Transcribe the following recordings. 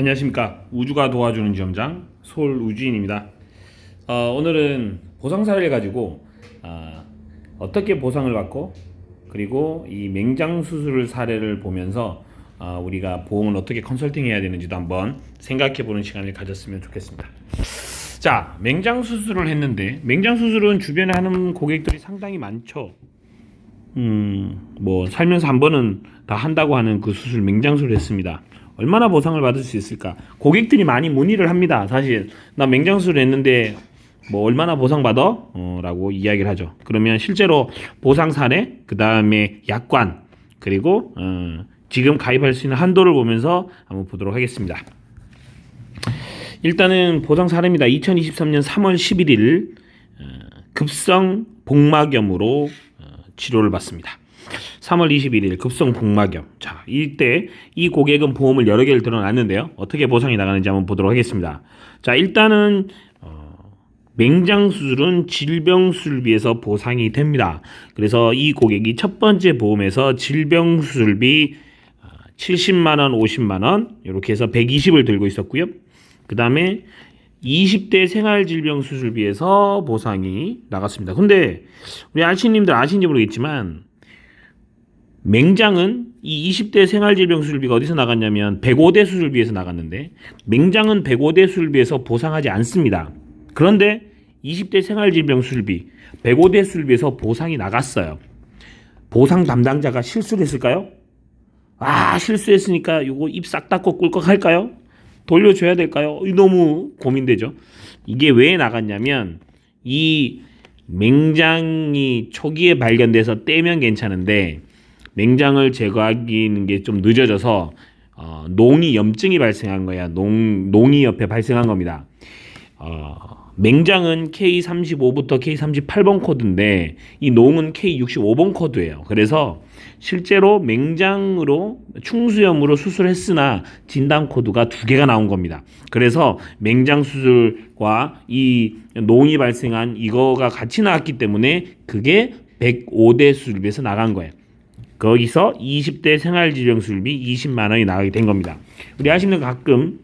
안녕하십니까 우주가 도와주는 지점장 솔 우주인입니다. 어, 오늘은 보상 사례를 가지고 아, 어떻게 보상을 받고 그리고 이 맹장 수술 사례를 보면서 아, 우리가 보험을 어떻게 컨설팅해야 되는지도 한번 생각해 보는 시간을 가졌으면 좋겠습니다. 자 맹장 수술을 했는데 맹장 수술은 주변에 하는 고객들이 상당히 많죠. 음, 뭐 살면서 한 번은 다 한다고 하는 그 수술 맹장수를 했습니다. 얼마나 보상을 받을 수 있을까? 고객들이 많이 문의를 합니다. 사실 나 맹장수를 했는데 뭐 얼마나 보상 받아? 어, 라고 이야기를 하죠. 그러면 실제로 보상 사례, 그 다음에 약관, 그리고 어, 지금 가입할 수 있는 한도를 보면서 한번 보도록 하겠습니다. 일단은 보상 사례입니다. 2023년 3월 11일 어, 급성 복막염으로 어, 치료를 받습니다. 3월 21일 급성 복막염. 자, 이때 이 고객은 보험을 여러 개를 들어놨는데요. 어떻게 보상이 나가는지 한번 보도록 하겠습니다. 자, 일단은 어, 맹장 수술은 질병 수술비에서 보상이 됩니다. 그래서 이 고객이 첫 번째 보험에서 질병 수술비 70만 원, 50만 원 이렇게 해서 120을 들고 있었고요. 그다음에 20대 생활 질병 수술비에서 보상이 나갔습니다. 근데 우리 아시님들 아신지 모르겠지만 맹장은 이 20대 생활질병 수술비가 어디서 나갔냐면 105대 수술비에서 나갔는데 맹장은 105대 수술비에서 보상하지 않습니다. 그런데 20대 생활질병 수술비 105대 수술비에서 보상이 나갔어요. 보상 담당자가 실수를 했을까요? 아 실수했으니까 이거 입 싹 닫고 꿀꺽 할까요? 돌려줘야 될까요? 너무 고민되죠. 이게 왜 나갔냐면 이 맹장이 초기에 발견돼서 떼면 괜찮은데 맹장을 제거하기는 게 좀 늦어져서 어, 농이 염증이 발생한 거야. 농 농이 옆에 발생한 겁니다. 어, 맹장은 K35부터 K38번 코드인데 이 농은 K65번 코드예요. 그래서 실제로 맹장으로 충수염으로 수술했으나 진단 코드가 두 개가 나온 겁니다. 그래서 맹장 수술과 이 농이 발생한 이거가 같이 나왔기 때문에 그게 105대 수술비에서 나간 거예요. 거기서 20대 생활질병 수술비 20만 원이 나가게 된 겁니다. 우리 아시는 가끔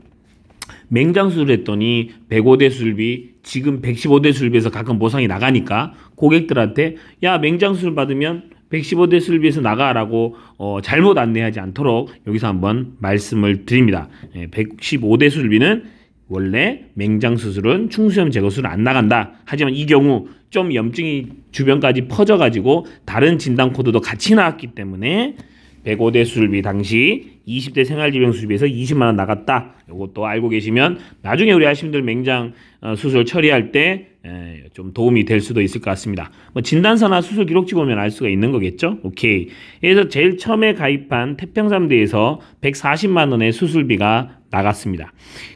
맹장 수술했더니 105대 수술비 지금 115대 수술비에서 가끔 보상이 나가니까 고객들한테 야 맹장 수술 받으면 115대 수술비에서 나가라고 어, 잘못 안내하지 않도록 여기서 한번 말씀을 드립니다. 예, 115대 수술비는 원래 맹장 수술은 충수염 제거 수술 안 나간다. 하지만 이 경우 좀 염증이 주변까지 퍼져 가지고 다른 진단 코드도 같이 나왔기 때문에 105대 수술비 당시 20대 생활질병 수술비에서 20만 원 나갔다. 이것도 알고 계시면 나중에 우리 아시분들 맹장 어, 수술 처리할 때 좀 도움이 될 수도 있을 것 같습니다. 뭐 진단서나 수술 기록지 보면 알 수가 있는 거겠죠. 오케이. 그래서 제일 처음에 가입한 태평삼대에서 140만 원의 수술비가 나갔습니다.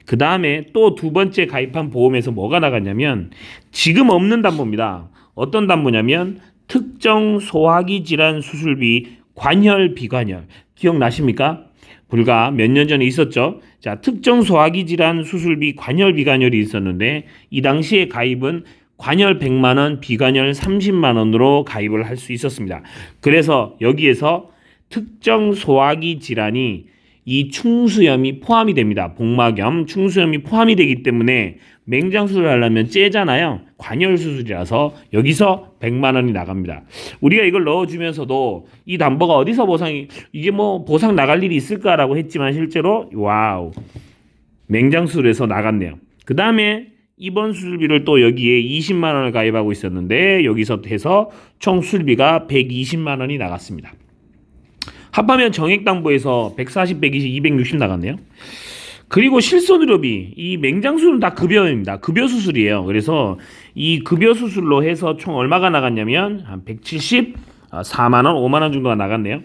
그 다음에 또 두 번째 가입한 보험에서 뭐가 나갔냐면 지금 없는 담보입니다. 어떤 담보냐면 특정 소화기 질환 수술비 관혈 비관혈 기억나십니까? 불과 몇 년 전에 있었죠. 자, 특정 소화기 질환 수술비 관혈 비관혈이 있었는데 이 당시에 가입은 관혈 100만 원, 비관혈 30만 원으로 가입을 할 수 있었습니다. 그래서 여기에서 특정 소화기 질환이 이 충수염이 포함이 됩니다. 복막염, 충수염이 포함이 되기 때문에 맹장 수술을 하려면 째잖아요. 관열 수술이라서 여기서 100만 원이 나갑니다. 우리가 이걸 넣어주면서도 이 담보가 어디서 보상이 이게 뭐 보상 나갈 일이 있을까라고 했지만 실제로 와우 맹장 수술에서 나갔네요. 그 다음에 입원 수술비를 또 여기에 20만 원을 가입하고 있었는데 여기서 해서 총 수술비가 120만 원이 나갔습니다. 합하면 정액담보에서 140, 120, 260 나갔네요. 그리고 실손의료비 이 맹장 수술은 다 급여입니다. 급여 수술이에요. 그래서 이 급여 수술로 해서 총 얼마가 나갔냐면 한 170, 4만 원, 5만 원 정도가 나갔네요.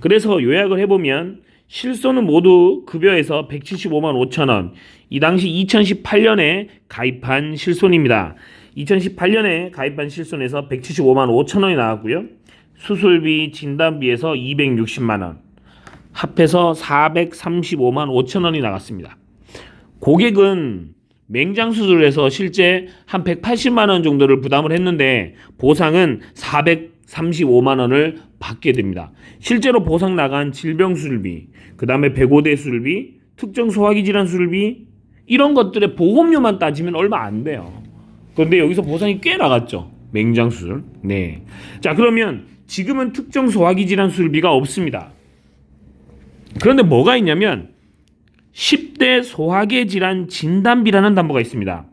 그래서 요약을 해보면 실손은 모두 급여에서 175만 5천 원. 이 당시 2018년에 가입한 실손입니다. 2018년에 가입한 실손에서 175만 5천 원이 나왔고요. 수술비 진단비에서 260만 원. 합해서 435만 5천 원이 나갔습니다. 고객은 맹장 수술에서 실제 한 180만 원 정도를 부담을 했는데 보상은 435만 원을 받게 됩니다. 실제로 보상 나간 질병 수술비, 그 다음에 105대 수술비, 특정 소화기 질환 수술비 이런 것들의 보험료만 따지면 얼마 안 돼요. 그런데 여기서 보상이 꽤 나갔죠. 맹장 수술. 네. 자, 그러면 지금은 특정 소화기 질환 수술비가 없습니다. 그런데 뭐가 있냐면 10대 소화계 질환 진단비라는 담보가 있습니다.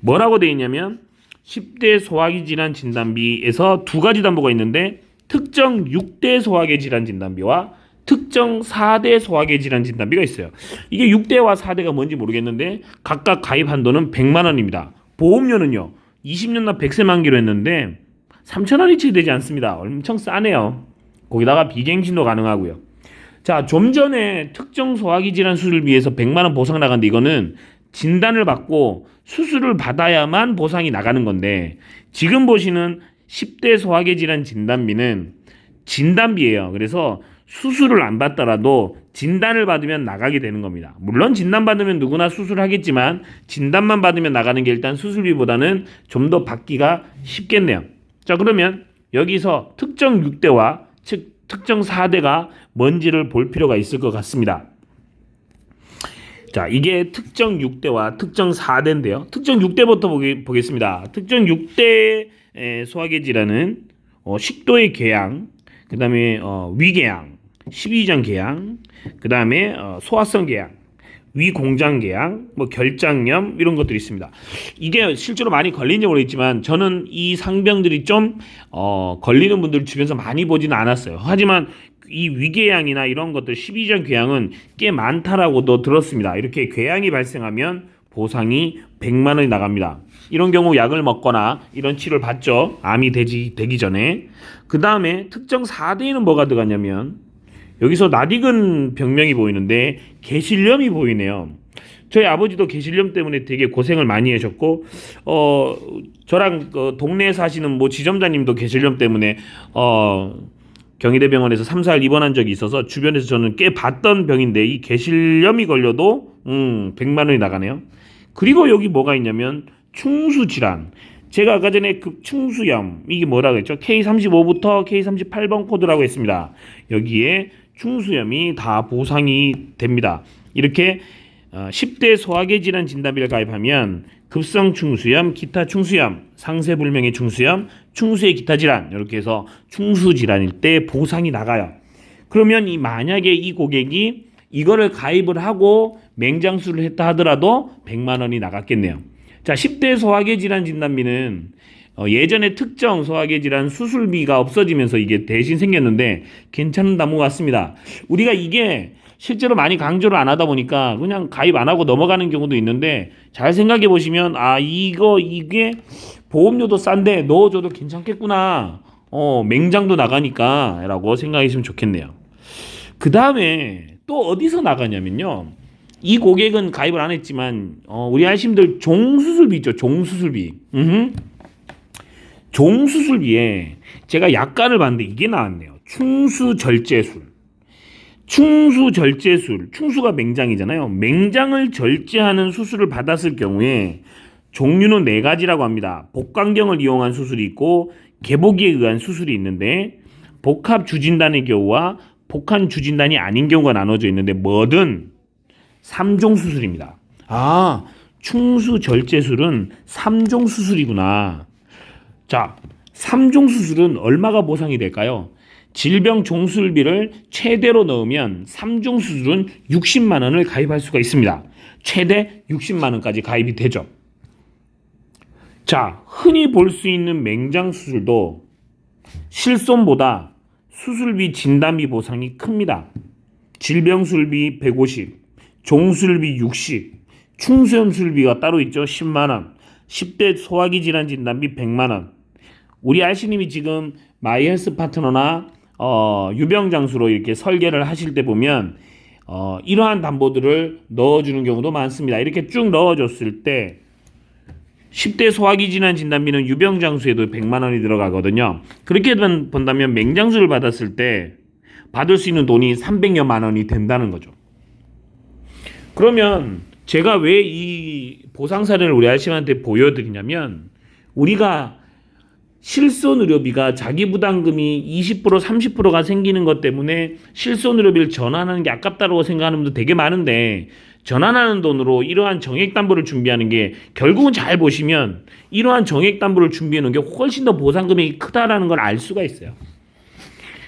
뭐라고 되어 있냐면 10대 소화기 질환 진단비에서 두 가지 담보가 있는데 특정 6대 소화계 질환 진단비와 특정 4대 소화계 질환 진단비가 있어요. 이게 6대와 4대가 뭔지 모르겠는데 각각 가입 한도는 100만 원입니다. 보험료는요. 20년 납 100세 만기로 했는데 3천 원이 채 되지 않습니다. 엄청 싸네요. 거기다가 비갱신도 가능하고요. 자, 좀 전에 특정 소화기 질환 수술비에서 100만 원 보상 나갔는데 이거는 진단을 받고 수술을 받아야만 보상이 나가는 건데 지금 보시는 10대 소화기 질환 진단비는 진단비예요. 그래서 수술을 안 받더라도 진단을 받으면 나가게 되는 겁니다. 물론 진단 받으면 누구나 수술하겠지만 진단만 받으면 나가는 게 일단 수술비보다는 좀 더 받기가 쉽겠네요. 자, 그러면 여기서 특정 6대와 즉 특정 4대가 뭔지를 볼 필요가 있을 것 같습니다. 자, 이게 특정 6대와 특정 4대인데요. 특정 6대부터 보기, 보겠습니다. 특정 6대 소화계 질환은 어, 식도의 궤양, 그 다음에 어, 위궤양, 십이장 궤양, 그 다음에 어, 소화성 궤양, 위공장 궤양, 뭐 결장염 이런 것들이 있습니다. 이게 실제로 많이 걸린지 모르겠지만 저는 이 상병들이 좀 어, 걸리는 분들 주변에서 많이 보지는 않았어요. 하지만 이 위궤양이나 이런 것들 12장 궤양은 꽤 많다라고도 들었습니다. 이렇게 궤양이 발생하면 보상이 100만 원이 나갑니다. 이런 경우 약을 먹거나 이런 치료를 받죠. 암이 되지, 되기 전에. 그 다음에 특정 4대에는 뭐가 들어갔냐면 여기서 낯익은 병명이 보이는데 개실염이 보이네요. 저희 아버지도 개실염 때문에 되게 고생을 많이 하셨고 어 저랑 그 동네에 사시는 뭐 지점장님도 개실염 때문에 어 경희대병원에서 3, 4일 입원한 적이 있어서 주변에서 저는 꽤 봤던 병인데 이 개실염이 걸려도 음 100만 원이 나가네요. 그리고 여기 뭐가 있냐면 충수 질환. 제가 아까 전에 그 충수염 이게 뭐라고 했죠? K35부터 K38번 코드라고 했습니다. 여기에 충수염이 다 보상이 됩니다. 이렇게 어, 10대 소화계 질환 진단비를 가입하면 급성 충수염, 기타 충수염, 상세 불명의 충수염, 충수의 기타 질환 이렇게 해서 충수 질환일 때 보상이 나가요. 그러면 이 만약에 이 고객이 이거를 가입을 하고 맹장수를 했다 하더라도 100만 원이 나갔겠네요. 자, 10대 소화계 질환 진단비는 어, 예전에 특정 소화계 질환 수술비가 없어지면서 이게 대신 생겼는데 괜찮은 담보 같습니다. 우리가 이게 실제로 많이 강조를 안 하다 보니까 그냥 가입 안 하고 넘어가는 경우도 있는데 잘 생각해 보시면 아 이거 이게 보험료도 싼데 넣어줘도 괜찮겠구나. 어 맹장도 나가니까라고 생각하시면 좋겠네요. 그 다음에 또 어디서 나가냐면요. 이 고객은 가입을 안 했지만 어, 우리 아심들 종수술비 있죠. 종수술비. 음. 종수술비에 제가 약관을 봤는데 이게 나왔네요. 충수절제술. 충수절제술. 충수가 맹장이잖아요. 맹장을 절제하는 수술을 받았을 경우에 종류는 네 가지라고 합니다. 복강경을 이용한 수술이 있고 개복기에 의한 수술이 있는데 복합 주진단의 경우와 복합 주진단이 아닌 경우가 나눠져 있는데 뭐든 3종 수술입니다. 아, 충수 절제술은 3종 수술이구나. 자, 3종 수술은 얼마가 보상이 될까요? 질병 종술비를 최대로 넣으면 3종 수술은 60만 원을 가입할 수가 있습니다. 최대 60만 원까지 가입이 되죠. 자, 흔히 볼 수 있는 맹장 수술도 실손보다 수술비 진단비 보상이 큽니다. 질병술비 150, 종술비 60, 충수염술비가 따로 있죠. 10만 원. 10대 소화기 질환 진단비 100만 원. 우리 알씨님이 지금 마이헬스 파트너나 어, 유병장수로 이렇게 설계를 하실 때 보면 어, 이러한 담보들을 넣어주는 경우도 많습니다. 이렇게 쭉 넣어줬을 때 10대 소화기 질환 진단비는 유병장수에도 100만 원이 들어가거든요. 그렇게 본다면 맹장수를 받았을 때 받을 수 있는 돈이 300여만 원이 된다는 거죠. 그러면 제가 왜 이 보상 사례를 우리 아저씨한테 보여드리냐면 우리가 실손 의료비가 자기 부담금이 20% 30%가 생기는 것 때문에 실손 의료비를 전환하는 게 아깝다고 생각하는 분들 되게 많은데 전환하는 돈으로 이러한 정액 담보를 준비하는 게 결국은 잘 보시면 이러한 정액 담보를 준비해 놓은 게 훨씬 더 보상 금액이 크다라는 걸 알 수가 있어요.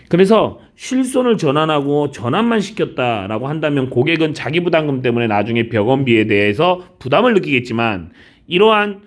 그래서 실손을 전환하고 전환만 시켰다라고 한다면 고객은 자기 부담금 때문에 나중에 병원비에 대해서 부담을 느끼겠지만 이러한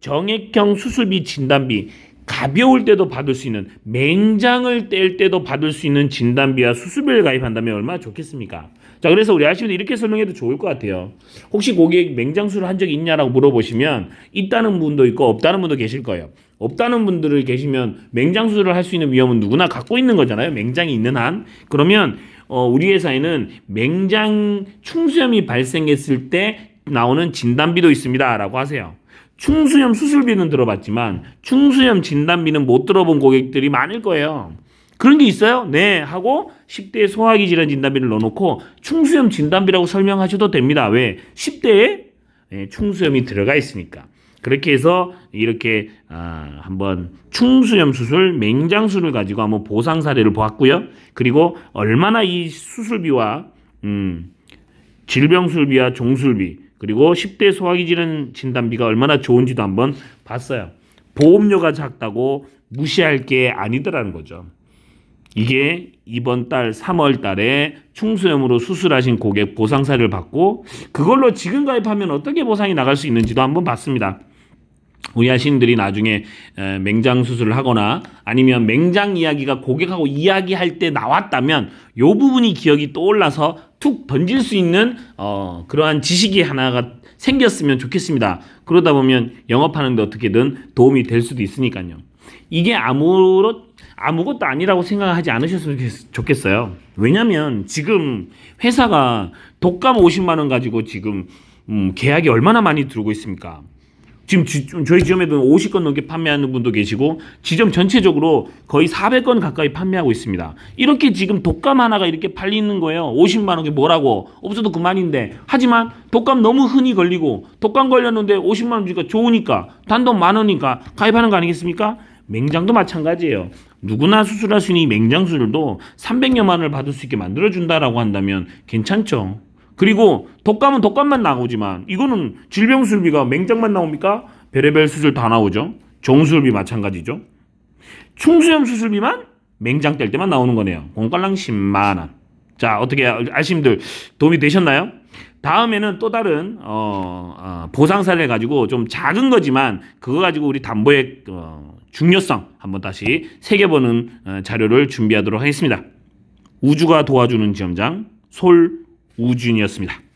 정액형 수술비 진단비 가벼울 때도 받을 수 있는 맹장을 뗄 때도 받을 수 있는 진단비와 수술비를 가입한다면 얼마나 좋겠습니까? 자 그래서 우리 아시면 이렇게 설명해도 좋을 것 같아요. 혹시 고객 맹장수를 한 적이 있냐라고 물어보시면 있다는 분도 있고 없다는 분도 계실 거예요. 없다는 분들을 계시면 맹장수술을 할수 있는 위험은 누구나 갖고 있는 거잖아요. 맹장이 있는 한 그러면 어, 우리 회사에는 맹장 충수염이 발생했을 때 나오는 진단비도 있습니다라고 하세요. 충수염 수술비는 들어봤지만 충수염 진단비는 못 들어본 고객들이 많을 거예요. 그런 게 있어요? 네 하고 10대 소화기 질환 진단비를 넣어놓고 충수염 진단비라고 설명하셔도 됩니다. 왜? 10대에 예, 충수염이 들어가 있으니까. 그렇게 해서 이렇게 아, 한번 충수염 수술, 맹장수를 가지고 한번 보상 사례를 보았고요. 그리고 얼마나 이 수술비와 음, 질병술비와 종술비 그리고 10대 소화기 질환 진단비가 얼마나 좋은지도 한번 봤어요. 보험료가 작다고 무시할 게 아니더라는 거죠. 이게 이번 달 3월 달에 충수염으로 수술하신 고객 보상 사례를 받고 그걸로 지금 가입하면 어떻게 보상이 나갈 수 있는지도 한번 봤습니다. 우리 하신들이 나중에 에, 맹장 수술을 하거나 아니면 맹장 이야기가 고객하고 이야기할 때 나왔다면 요 부분이 기억이 떠올라서 툭 던질 수 있는 어, 그러한 지식이 하나가 생겼으면 좋겠습니다. 그러다 보면 영업하는데 어떻게든 도움이 될 수도 있으니까요. 이게 아무로 아무것도 아니라고 생각하지 않으셨으면 좋겠- 좋겠어요. 왜냐면 지금 회사가 독감 50만 원 가지고 지금 음, 계약이 얼마나 많이 들어오고 있습니까? 지금 지- 저희 지점에도 50건 넘게 판매하는 분도 계시고 지점 전체적으로 거의 400건 가까이 판매하고 있습니다. 이렇게 지금 독감 하나가 이렇게 팔리는 거예요. 50만 원게 뭐라고 없어도 그만인데 하지만 독감 너무 흔히 걸리고 독감 걸렸는데 50만 원 주니까 좋으니까 단돈 만 원이니까 가입하는 거 아니겠습니까? 맹장도 마찬가지예요. 누구나 수술할 수 있는 이 맹장 수술도 300여만 원을 받을 수 있게 만들어 준다라고 한다면 괜찮죠. 그리고 독감은 독감만 나오지만 이거는 질병술비가 맹장만 나옵니까? 별의별 수술 다 나오죠. 종술비 마찬가지죠. 충수염 수술비만 맹장 뗄 때만 나오는 거네요. 공깔랑 10만 원. 자 어떻게 아심들 도움이 되셨나요? 다음에는 또 다른 어, 어, 보상 사례 가지고 좀 작은 거지만 그거 가지고 우리 담보의 어, 중요성 한번 다시 새겨보는 어, 자료를 준비하도록 하겠습니다. 우주가 도와주는 지점장 솔 우준이었습니다.